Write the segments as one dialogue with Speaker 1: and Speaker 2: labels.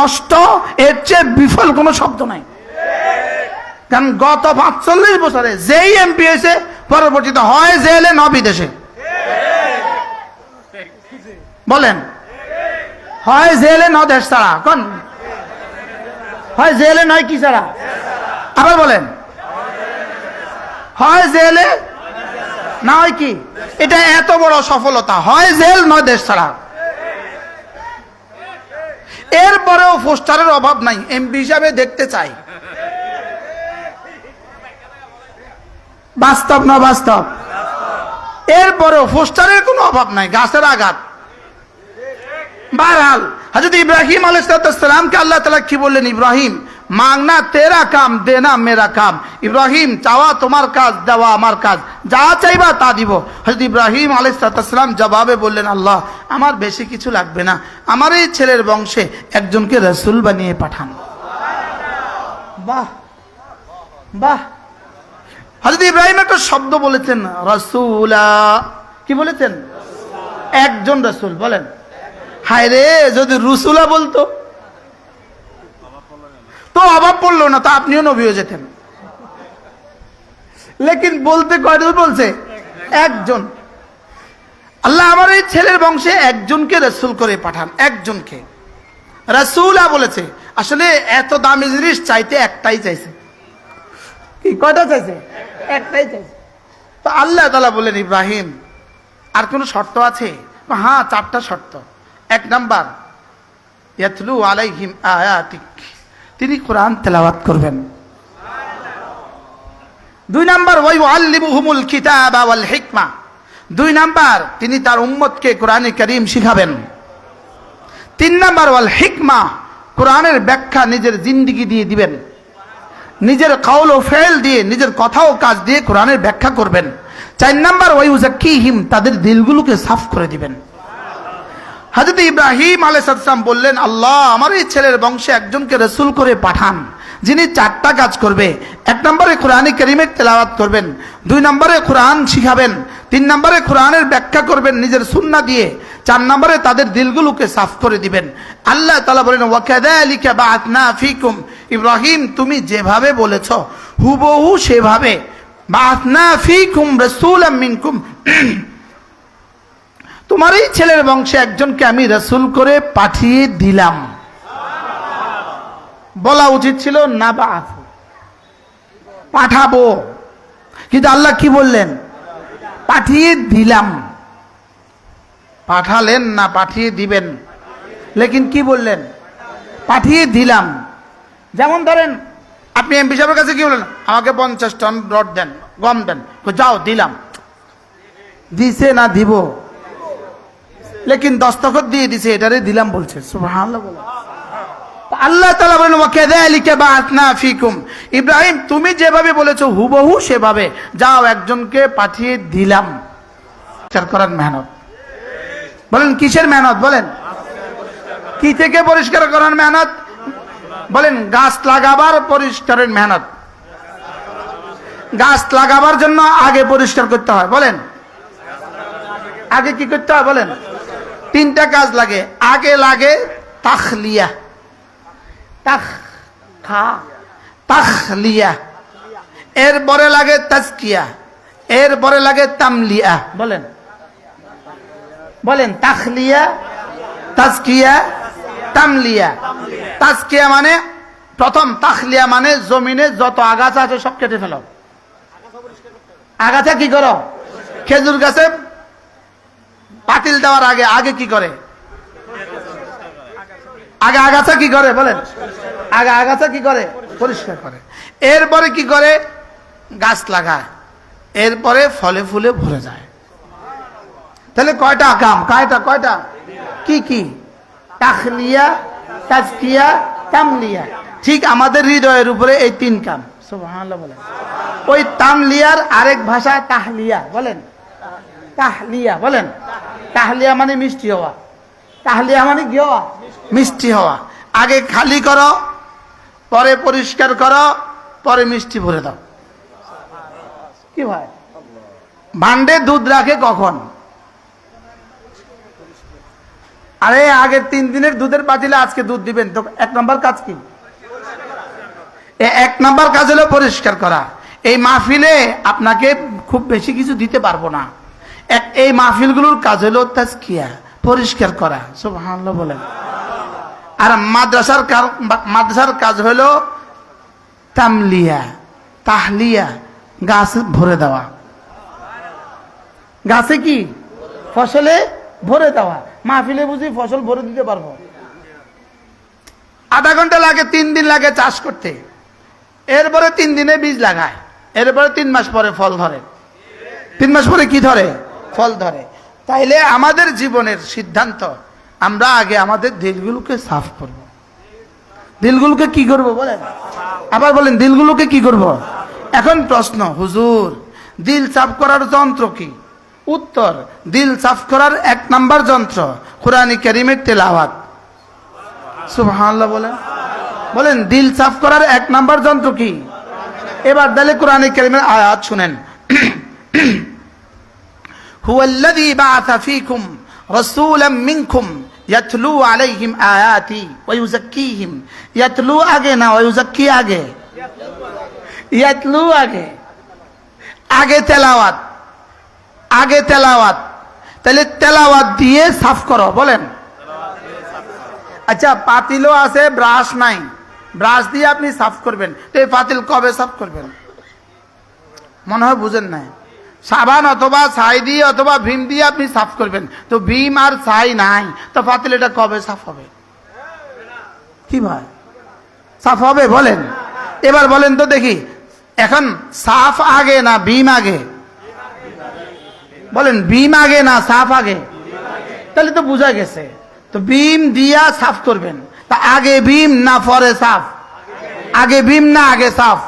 Speaker 1: নষ্ট, এর চেয়ে বিফল কোনো শব্দ নাই। কারণ গত পাঁচচল্লিশ বছরে যেই এমপি হয়েছে, পরবর্তীতে হয় জেলে, ন বিদেশে। বলেন, হয় জেলে, ন দেশ ছাড়া। কোন? হয় জেলে, নয় কি ছাড়া? আবার বলেন, হয় জেলে না হয় কি? এটা এত বড় সফলতা, হয় জেল নয় দেশ ছাড়া। এরপরেও পোস্টারের অভাব নাই এমপি হিসাবে দেখতে চাই। বাস্তব না বাস্তব? এরপরেও পোস্টারের কোনো অভাব নাই, গাছের আঘাত। বারহাল হজরত ইব্রাহিম আলাইসালামকে আল্লাহ তালা কি বললেন? ইব্রাহিম মাংনা তেরা কাম, দেনা মেরা কাম। ইব্রাহিম, চাওয়া তোমার কাজ, দেওয়া আমার কাজ। যা চাইবা তা দিব। হজরত ইব্রাহিম আলাইসালাম জবাবে বললেন, আল্লাহ, আমার বেশি কিছু লাগবে না। আমার এই ছেলের বংশে একজনকে রসুল বানিয়ে পাঠান। বাহ বাহ। হজরত ইব্রাহিম একটা শব্দ বলেছেন, রসুলা। কি বলেছেন? একজন রসুল, বলেন। হায় রে যদি রসুলা বলতো? তো অভাব পড়ল না, তো আপনিও নবী হয়ে যেতেন। লেকিন বলতে কয়জন বলছে? একজন। আল্লাহ আমার এই ছেলের বংশে একজনকে রসুল করে পাঠান, একজনকে। রসুলা বলেছে, আসলে এত দামি জিনিস চাইতে একটাই চাইছে। কি, কয়টা চাইছে? একটাই চাইছে। তো আল্লাহ তালা বলেন, ইব্রাহিম, আর কোনো শর্ত আছে? হ্যাঁ চারটা শর্ত। এক নাম্বার, ইয়াতলু আলাইহিম আয়াতিক। তিনি কোরআন তেলাওয়াত করবেন। দুই নাম্বার ওই আল্লিমুহুমুল কিতাবা ওয়াল হিকমা। দুই নাম্বার, তিনি তার উম্মতকে কোরআনে করিম শিখাবেন। তিন নাম্বার, ওয়াল হিকমা, কোরআনের ব্যাখ্যা নিজের জিন্দিগি দিয়ে দিবেন। নিজের কাউল ও ফেল দিয়ে নিজের কথা ও কাজ দিয়ে কোরআনের ব্যাখ্যা করবেন। চার নাম্বার ওই হিম তাদের দিলগুলোকে সাফ করে দিবেন। হাজরত ইব্রাহিম আলাইসালাম বললেন, আল্লাহ, আমার এই ছেলের বংশে একজনকে রসুল করে পাঠান, যিনি চারটা কাজ করবে। এক নম্বরে কোরআনে করিমের তেলাওয়াত করবেন, দুই নম্বরে কোরআন শিখাবেন, তিন নম্বরে কোরআনের ব্যাখ্যা করবেন নিজের সুন্না দিয়ে, চার নম্বরে তাদের দিলগুলোকে সাফ করে দিবেন। আল্লাহ তালা বলেন ওয়াকাদালিকা বাআতনা ফিকুম। ইব্রাহিম, তুমি যেভাবে বলেছ, হুবহু সেভাবে। বাআতনা ফিকুম রাসূলাম মিনকুম। তোমার এই ছেলের বংশে একজনকে আমি রসুল করে পাঠিয়ে দিলাম। বলা উচিত ছিল, না বা পাঠাবো। কিন্তু আল্লাহ কি বললেন? পাঠিয়ে দিলাম। পাঠালেন না, পাঠিয়ে দিবেন। লেকিন কি বললেন? পাঠিয়ে দিলাম। যেমন ধরেন, আপনি এমপি সাহেবের কাছে কি বললেন? আমাকে পঞ্চাশ টন রড দেন, গম দেন। যাও, দিলাম। দিছে না, দিব। লেকিন দস্তখত দিয়ে দিছে, এটারে দিলাম বলছে। আল্লাহ তালা বলেন ফিকুম। ইব্রাহিম, তুমি যেভাবে বলেছ, হুবহু সেভাবে। যাও, একজনকে পাঠিয়ে দিলাম। করার মেহনত। বলেন, কিসের মেহনত? বলেন। কি থেকে পরিষ্কার করার মেহনত? বলেন, গাছ লাগাবার পরিষ্কারের মেহনত। গাছ লাগাবার জন্য আগে পরিষ্কার করতে হয়। বলেন। আগে কি করতে হয়? বলেন। তিনটা কাজ লাগে। আগে লাগে তাখলিয়া। তাখ, খা, তাখলিয়া। এরপরে লাগে তাজকিয়া। এরপরে লাগে তামলিয়া। বলেন। বলেন, তাখলিয়া, তাজকিয়া, তামলিয়া। তাজকিয়া মানে প্রথম, তাখলিয়া মানে জমিনে যত আগাছা আছে সব কেটে ফেলো। আগাছা কি করো? খেজুর গাছে পাতিল দেওয়ার আগে আগে কি করে? আগে আগাছা কি করে বলেন? আগে আগাছা কি করে? পরিষ্কার করে। এরপরে কি করে? গাছ লাগায়। এরপরে ফলে ফুলে ভরে যায়। তাহলে কয়টা কাম? কয়টা কয়টা? কি কি? তাখলিয়া, তাজকিয়া, তামলিয়া। ঠিক আমাদের হৃদয়ের উপরে এই তিন কাম। ওই তামলিয়ার আরেক ভাষা তাহলিয়া। বলেন? তাহলিয়া, বলেন? তাহলিয়া মানে মিষ্টি হওয়া। তাহলিয়া মানে কি হওয়া? মিষ্টি হওয়া। আগে খালি করো, পরে পরিষ্কার করো, পরে মিষ্টি ভরে দাও। কি ভাই? ভান্ডে দুধ রাখে কখন? আরে আগের তিন দিনের দুধের পাতিলে আজকে দুধ দিবেন। তো এক নম্বর কাজ কি? এক নম্বর কাজ হলো পরিষ্কার করা। এই মাহফিলে আপনাকে খুব বেশি কিছু দিতে পারব না। এক, এই মাহফিলগুলোর কাজ হলো তাজকিয়া, পরিষ্কার করা, সুবহানাল্লাহ বলেন। আর মাদ্রাসার মাদ্রাসার কাজ হলো তামলিয়া, তাহলিয়া, গাছ ভরে দেওয়া। গাছে কি? ফসলে ভরে দেওয়া। মাহফিলে বুঝি ফসল ভরে দিতে পারব। আধা ঘণ্টা লাগে, তিন দিন লাগে চাষ করতে। এরপরে তিন দিনে বীজ লাগায়। এরপরে তিন মাস পরে ফল ধরে। তিন মাস পরে কি ধরে? ফল ধরে। তাইলে আমাদের জীবনের সিদ্ধান্ত, আমরা আগে আমাদের দিলগুলোকে সাফ করব। দিলগুলোকে কি করব বলেন? আবার বলেন, দিলগুলোকে কি করব? এখন প্রশ্ন, হুজুর, দিল সাফ করার যন্ত্র কি? উত্তর, দিল সাফ করার এক নাম্বার যন্ত্র, কোরআনী করিমের তেলাওয়াত। সুবহানাল্লাহ বলেন। বলেন, দিল সাফ করার এক নাম্বার যন্ত্র কি? এবার তাহলে কোরআনে কারিমের আয়াত শুনেন। هو الذي بعث فيكم رسولا منكم يتلو عليهم آياتي ويزكيهم يتلو আগে না ويزكي আগে ইয়াতলু আগে আগে তেলাওয়াত আগে তেলাওয়াত তাহলে তেলাওয়াত দিয়ে সাফ করো বলেন আচ্ছা পাতিলও আছে ব্রাশ নাই ব্রাশ দিয়ে আপনি সাফ করবেন তো এই পাতিল কবে সাফ করবেন মনে হয় বুঝেন নাই সাবান অথবা ছাই দিয়ে অথবা ভীম দিয়ে আপনি সাফ করবেন। তো ভীম আর ছাই নাই। তো পাতিল এটা কবে সাফ হবে? কি ভাই? সাফ হবে? বলেন। এবার বলেন তো দেখি, এখন সাফ আগে না ভীম আগে? বলেন, ভীম আগে না সাফ আগে? তাহলে তো বোঝা গেছে। তো বিম দিয়া সাফ করবেন। তা আগে বিম না পরে সাফ? আগে বিম না আগে সাফ?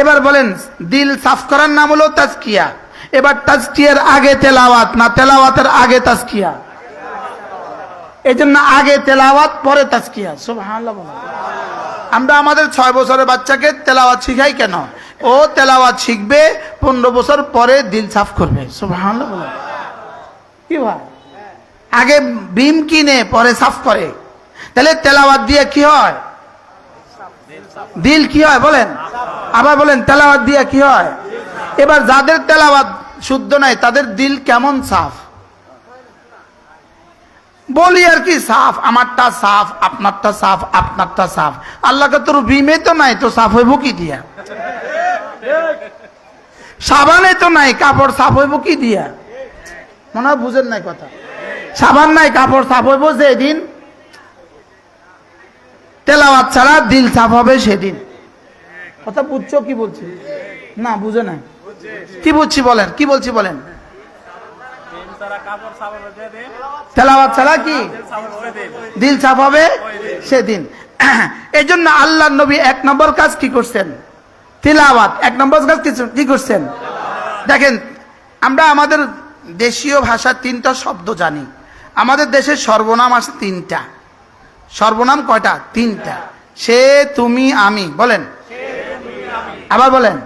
Speaker 1: এবার বলেন, দিল সাফ করার নাম হলো তাজকিয়া। এবার তাজকিয়ার আগে তেলাওয়াত, না তেলাওয়াতের আগে তাজকিয়া? এই জন্য আগে তেলাওয়াত, পরে তাজকিয়া। বলেন। আমরা আমাদের ছয় বছরের বাচ্চাকে তেলাওয়াত শিখাই কেন? ও তেলাওয়াত শিখবে, পনেরো বছর পরে দিল সাফ করবে। বলেন। কি ভাই? আগে বিম কিনে, পরে সাফ করে। তাহলে তেলাওয়াত দিয়ে কি হয়? দিল কি হয় বলেন? আবার বলেন, তেলাওয়াত দিয়ে কি হয়? এবার যাদের তেলাবাদ শুদ্ধ নাই, তাদের দিল কেমন সাফ? বলি আর কি সাফ, আমারটা সাফ, আপনারটা সাফ আপনারটা সাফ। আল্লাহকে তোর বিমে তো নাই তো সাফ হইব কি দিয়া? সাবানে তো নাই, কাপড় সাফ হইব কি দিয়া? মনে হয় বুঝেন নাই কথা। সাবান নাই, কাপড় সাফ হইব যেদিন। তেলাওয়াত ছাড়া দিল সাফ হবে সেদিন। কথা বুঝছ কি বলছি? না, বুঝে নাই। কি বুঝছি বলেন, কি বলছি বলেন? তেলাওয়াত ছাড়া কি? দিল সাফ হবে? সেদিন। এই জন্য আল্লাহ নবী এক নম্বর কাজ কি করছেন? তিলাওয়াত। এক নম্বর কাজ কি- করছেন? দেখেন, আমরা আমাদের দেশীয় ভাষার তিনটা শব্দ জানি। আমাদের দেশের সর্বনাম আছে তিনটা। সর্বনাম কয়টা? তিনটা। সে, তুমি, আমি। বলেন। আবার বলেন।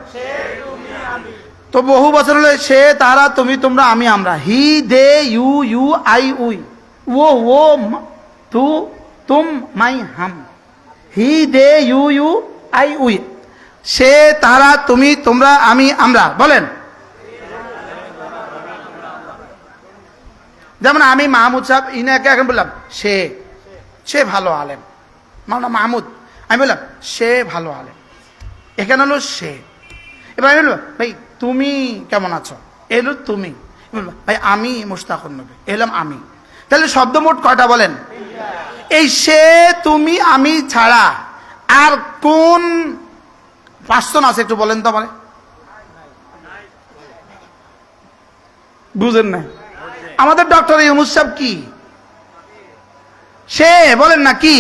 Speaker 1: তো বহু বছর হলে সে, তারা, তুমি, তোমরা, আমি, আমরা। He, they, you you, I, we. ও ও তু, তুম, মাই, হাম। He, they, you you, I, we. সে, তারা, তুমি, তোমরা, আমি, আমরা। বলেন। যেমন আমি, মাহমুদ সাহেব, ইনাকে এখন বললাম, সে সে ভালো আলেম। মাওলানা মাহমুদ, আমি বললাম, সে ভালো আলেম। এখানে হলো সে। এবার আমি বললাম ভাই তুমি কেমন আছো? এলো তুমি। ভাই, আমি মুস্তাকুর নবী, এলাম আমি। তাহলে শব্দ মোট কয়টা বলেন? এই সে, তুমি, আমি ছাড়া আর কোন পাঁচজন আছে একটু বলেন তো বুঝেন না। আমাদের ডক্টর ইউনুস সাহেব কি? সে, বলেন না কি?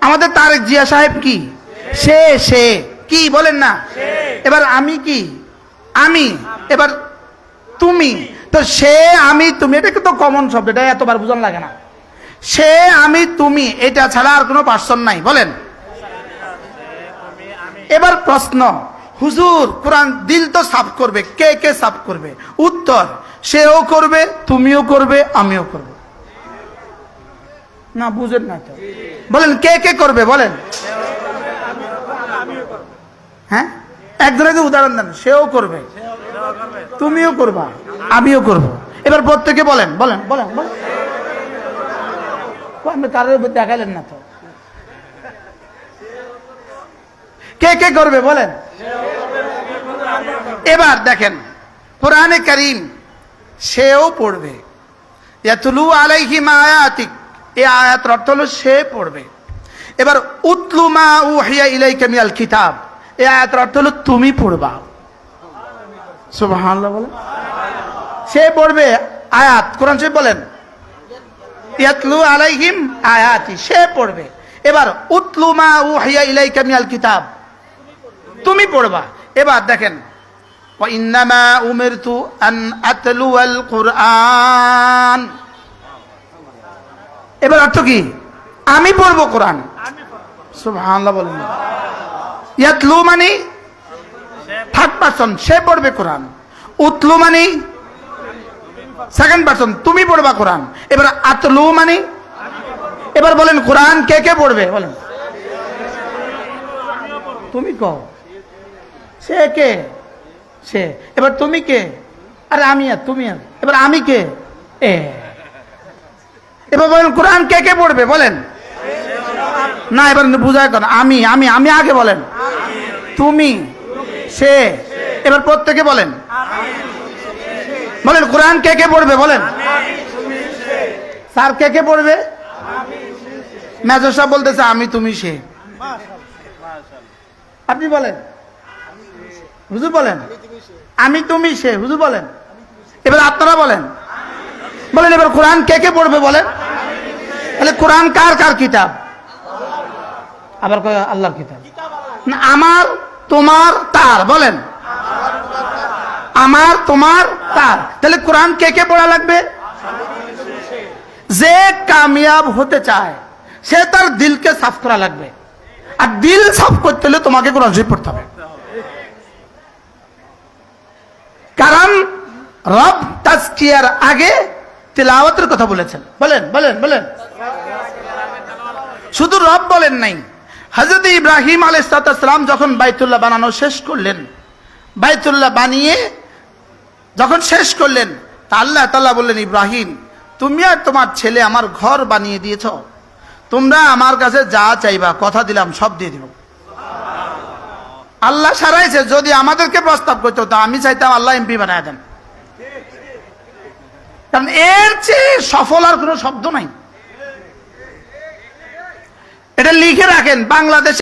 Speaker 1: আমাদের তারেক জিয়া সাহেব কি? সে সে। কি, বলেন না? এবার আমি কি? আমি, এবার তুমি, তো সে, আমি, তুমি, এটা কিন্তু কমন শব্দ, এটা এতবার বুঝান লাগে না। সে, আমি, তুমি, এটা ছাড়া আর কোনো পার্সন নাই, বলেন। এবার প্রশ্ন, হুজুর, কোরআন দিল তো সাফ করবে, কে কে সাফ করবে? উত্তর, সেও করবে, তুমিও করবে, আমিও করব। না, বুঝেন না তো। বলেন, কে কে করবে, বলেন। হ্যাঁ? একজনের যে উদাহরণ দেন, সেও করবে। তুমিও করবা, আমিও করব। এবার প্রত্যেকে বলেন বলেন বলেন বলেন। আপনি কারোর উপর দেখালেন না তো। কে কে করবে, বলেন। এবার দেখেন, কোরআনে করিম, সেও পড়বে। ইয়াতুলু আলাইহিম আয়াতিক, এই আয়াত অর্থ হলো সে পড়বে। এবার উতলু মা উহিয়া ইলাইকা মিয়াল কিতাব। এই আয়াতের অর্থ হলো তুমি পড়বা। বলে। সে পড়বে আয়াত, কোরআন শরীফ বলেন, ইয়াতলু আলাইহিম আয়াতি, সে পড়বে। এবার, উতলু মা উহিয়া ইলাইকা কিতাব, তুমি পড়বা। এবার দেখেন ইন্নামা আন আতলু আল এবার অর্থ কি? আমি পড়ব কোরআন। সুবহানাল্লাহ বলেন। ইয়াতলু মানে? থার্ড পারসন সে পড়বে কোরআন। উতলু মানে? সেকেন্ড পারসন তুমি পড়বা কোরআন। এবার আতলু মানে? এবার বলেন, কোরআন কে কে পড়বে? বলেন। তুমি কও। সে কে? সে। এবার তুমি কে? আরে আমি আর, তুমি আর। এবার আমি কে? এ। এবার বলেন, কোরআন কে কে পড়বে? বলেন। না, এবার বুঝায় কেন আমি আমি আমি আগে বলেন। তুমি, সে। এবার প্রত্যেকে বলেন। বলেন, কোরআন কে কে পড়বে বলেন? স্যার, কে কে পড়বে? মেজর সাহেব বলতেছে, আমি, তুমি, সে। আপনি বলেন। হুজুর বলেন, আমি, তুমি, সে। হুজুর বলেন। এবার আপনারা বলেন। বলেন, এবার কোরআন কে কে পড়বে বলেন? তাহলে কোরআন কার কার কিতাব? আবার আল্লাহর কিতাব। না, আমার, তোমার, তার, বলেন। আমার, তোমার, তার। তাহলে কোরআন কে কে পড়া লাগবে? যে কামিয়াব হতে চায়, সে তার দিলকে সাফ করা লাগবে। আর দিল সাফ করতে হলে তোমাকে কোরআন শরীফ পড়তে হবে। কারণ রব তাজকিয়ার আগে তেলাওয়াতের কথা বলেছেন। বলেন বলেন বলেন। শুধু রব বলেন নাই হজরত ইব্রাহিম আলাইসালাম যখন বাইতুল্লাহ বানানো শেষ করলেন, বাইতুল্লাহ বানিয়ে যখন শেষ করলেন, তা আল্লাহ তাল্লাহ বললেন, ইব্রাহিম, তুমি আর তোমার ছেলে আমার ঘর বানিয়ে দিয়েছ। তোমরা আমার কাছে যা চাইবা, কথা দিলাম, সব দিয়ে দিব। আল্লাহ সারাইছে, যদি আমাদেরকে প্রস্তাব করতো, তা আমি চাইতাম আল্লাহ এমপি বানায় দেন। কারণ এর চেয়ে সফল আর কোনো শব্দ নাই। এটা লিখে রাখেন বাংলাদেশে